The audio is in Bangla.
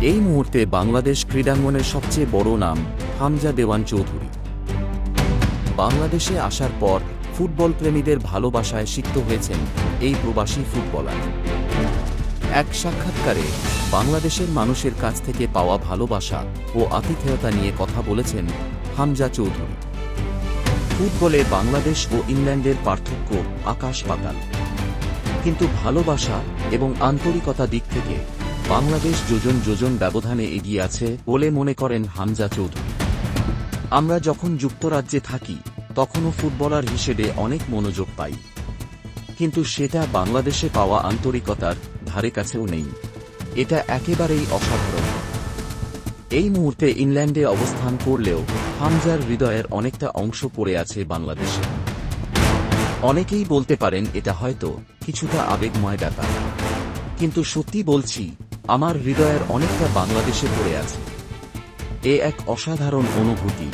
এই মুহূর্তে বাংলাদেশ ক্রীড়াঙ্গনের সবচেয়ে বড় নাম, হামজা দেওয়ান চৌধুরী। বাংলাদেশে আসার পর ফুটবল প্রেমীদের ভালোবাসায় সিক্ত হয়েছেন এই প্রবাসী ফুটবলার। এক সাক্ষাৎকারে বাংলাদেশের মানুষের কাছ থেকে পাওয়া ভালোবাসা ও আতিথেয়তা নিয়ে কথা বলেছেন হামজা চৌধুরী। ফুটবলে বাংলাদেশ ও ইংল্যান্ডের পার্থক্য আকাশ পাতাল। কিন্তু ভালোবাসা এবং আন্তরিকতা দিক থেকে বাংলাদেশ যোজন যোজন ব্যবধানে এগিয়ে আছে বলে মনে করেন হামজা চৌধুরী। আমরা যখন যুক্তরাজ্যে থাকি, তখনও ফুটবলার হিসেবে অনেক মনোযোগ পাই। কিন্তু সেটা বাংলাদেশে পাওয়া আন্তরিকতার ধারে কাছেও নেই। এটা একেবারেই অসাধারণ। এই মুহূর্তে ইংল্যান্ডে অবস্থান করলেও হামজার হৃদয়ের অনেকটা অংশ পড়ে আছে বাংলাদেশে। অনেকেই বলতে পারেন এটা হয়তো কিছুটা আবেগময় ব্যাপার। কিন্তু সত্যি বলছি আমার হৃদয়ের অনেকটা বাংলাদেশে পড়ে আছে। এ এক অসাধারণ অনুভূতি।